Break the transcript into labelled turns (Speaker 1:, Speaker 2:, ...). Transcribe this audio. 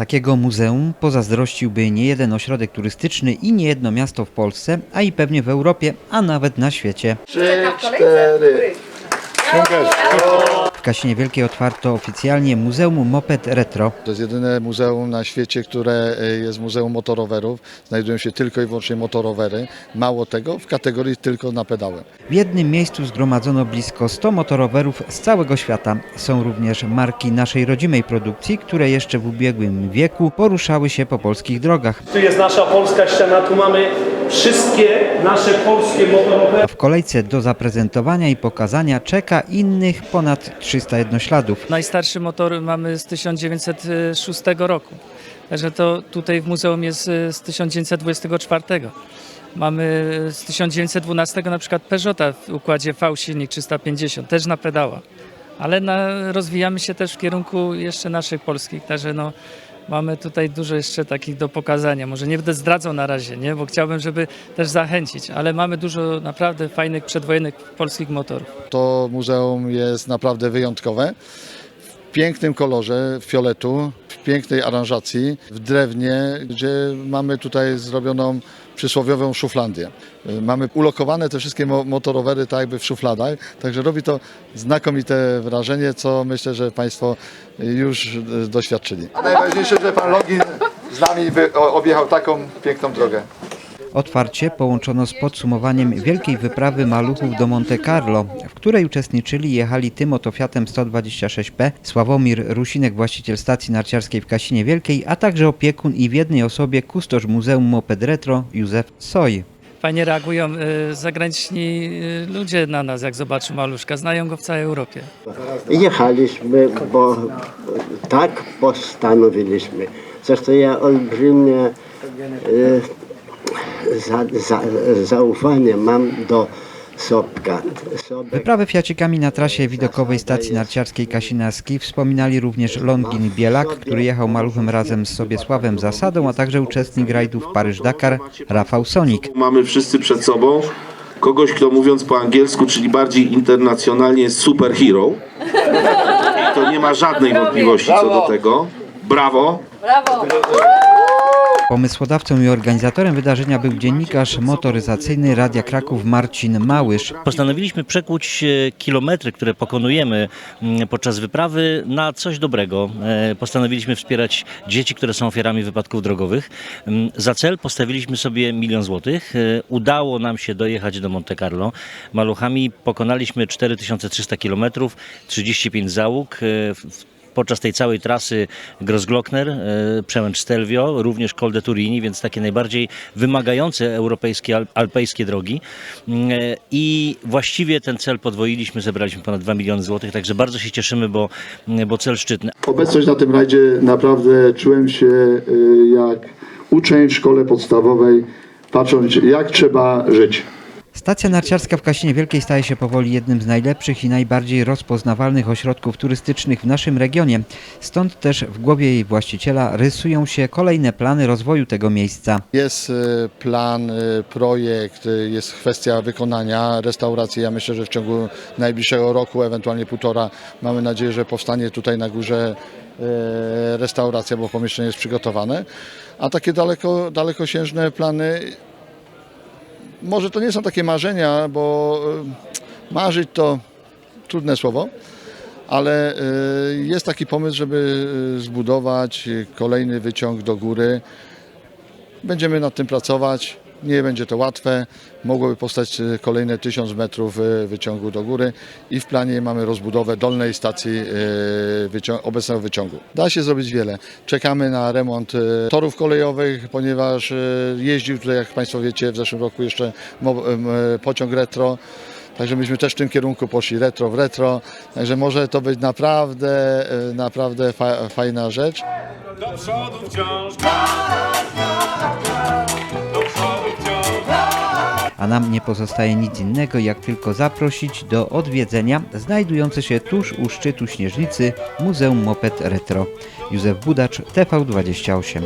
Speaker 1: Takiego muzeum pozazdrościłby niejeden ośrodek turystyczny i niejedno miasto w Polsce, a i pewnie w Europie, a nawet na świecie.
Speaker 2: Trzy, cztery.
Speaker 1: W Kasinie Wielkiej otwarto oficjalnie Muzeum Moped Retro.
Speaker 2: To jest jedyne muzeum na świecie, które e, jest muzeum motorowerów. Znajdują się tylko i wyłącznie motorowery. Mało tego, w kategorii tylko na pedały.
Speaker 1: W jednym miejscu zgromadzono blisko 100 motorowerów z całego świata. Są również marki naszej rodzimej produkcji, które jeszcze w ubiegłym wieku poruszały się po polskich drogach.
Speaker 3: Tu jest nasza polska ściana, tu mamy wszystkie nasze polskie motorowe.
Speaker 1: W kolejce do zaprezentowania i pokazania czeka innych ponad 300 jednośladów.
Speaker 4: Najstarszy motor mamy z 1906 roku. Także to tutaj w muzeum jest y, z 1924. Mamy z 1912 na przykład Peugeota w układzie V silnik 350, też na pedała. Ale na, rozwijamy się też w kierunku jeszcze naszych polskich, także no, mamy tutaj dużo jeszcze takich do pokazania. Może nie będę zdradzał na razie, nie? bo chciałbym, żeby też zachęcić, ale mamy dużo naprawdę fajnych przedwojennych polskich motorów.
Speaker 2: To muzeum jest naprawdę wyjątkowe. W pięknym kolorze fioletu, w pięknej aranżacji, w drewnie, gdzie mamy tutaj zrobioną przysłowiową szuflandię. Y, Mamy ulokowane te wszystkie mo- motorowery tak jakby w szufladach, także robi to znakomite wrażenie, co myślę, że Państwo już y, doświadczyli. A najważniejsze, że Pan Login z nami objechał taką piękną drogę.
Speaker 1: Otwarcie połączono z podsumowaniem wielkiej wyprawy maluchów do Monte Carlo, w której uczestniczyli i jechali tym oto Fiatem 126P Sławomir Rusinek, właściciel stacji narciarskiej w Kasinie Wielkiej, a także opiekun i w jednej osobie kustosz Muzeum Moped Retro Józef Soj.
Speaker 4: Fajnie reagują y, zagraniczni y, ludzie na nas, jak zobaczą maluszka. Znają go w całej Europie.
Speaker 5: Jechaliśmy, bo tak postanowiliśmy. Zresztą ja olbrzymie e, za, za, zaufanie mam do Sobka. Sobek
Speaker 1: Wyprawę Fiacikami na trasie widokowej stacji narciarskiej Kasinaski wspominali również Longin Bielak, który jechał maluchem razem z Sobiesławem Zasadą, a także uczestnik rajdów Paryż-Dakar Rafał Sonik.
Speaker 6: Mamy wszyscy przed sobą kogoś, kto mówiąc po angielsku, czyli bardziej internacjonalnie jest superhero. I to nie ma żadnej wątpliwości co do tego. Brawo.
Speaker 1: Pomysłodawcą i organizatorem wydarzenia był dziennikarz motoryzacyjny Radia Kraków Marcin Małysz.
Speaker 7: Postanowiliśmy przekuć e, kilometry, które pokonujemy mm, podczas wyprawy na coś dobrego. E, Postanowiliśmy wspierać dzieci, które są ofiarami wypadków drogowych. Mm, Za cel postawiliśmy sobie milion złotych. E, Udało nam się dojechać do Monte Carlo. Maluchami pokonaliśmy 4300 kilometrów, 35 załóg. E, Podczas tej całej trasy Grossglockner, e, Przełęcz Stelvio, również Col de Turini, więc takie najbardziej wymagające europejskie, al- alpejskie drogi. Mm, e, I właściwie ten cel podwoiliśmy, zebraliśmy ponad 2 miliony złotych, także bardzo się cieszymy, bo, mm, bo cel szczytny.
Speaker 2: Obecność na tym rajdzie naprawdę czułem się y, jak uczeń w szkole podstawowej, patrząc jak trzeba żyć.
Speaker 1: Stacja narciarska w Kasinie Wielkiej staje się powoli jednym z najlepszych i najbardziej rozpoznawalnych ośrodków turystycznych w naszym regionie. Stąd też w głowie jej właściciela rysują się kolejne plany rozwoju tego miejsca.
Speaker 2: Jest y, plan, y, projekt, y, jest kwestia wykonania restauracji. Ja myślę, że w ciągu najbliższego roku, ewentualnie półtora, mamy nadzieję, że powstanie tutaj na górze restauracja, bo pomieszczenie jest przygotowane. A takie daleko, dalekosiężne plany, może to nie są takie marzenia, bo y, marzyć to trudne słowo, ale y, jest taki pomysł, żeby y, zbudować kolejny wyciąg do góry. Będziemy nad tym pracować. Nie będzie to łatwe. Mogłoby powstać y, kolejne 1000 metrów y, wyciągu do góry i w planie mamy rozbudowę dolnej stacji y, obecnego wyciągu. Da się zrobić wiele. Czekamy na remont torów kolejowych, ponieważ jeździł tutaj, jak Państwo wiecie, w zeszłym roku jeszcze pociąg retro. Także myśmy też w tym kierunku poszli retro w retro. Także może to być naprawdę, naprawdę fa- fajna rzecz.
Speaker 3: Do przodu wciąż.
Speaker 1: Nam nie pozostaje nic innego, jak tylko zaprosić do odwiedzenia znajdujące się tuż u szczytu Śnieżnicy Muzeum Moped Retro. Józef Budacz, TV28.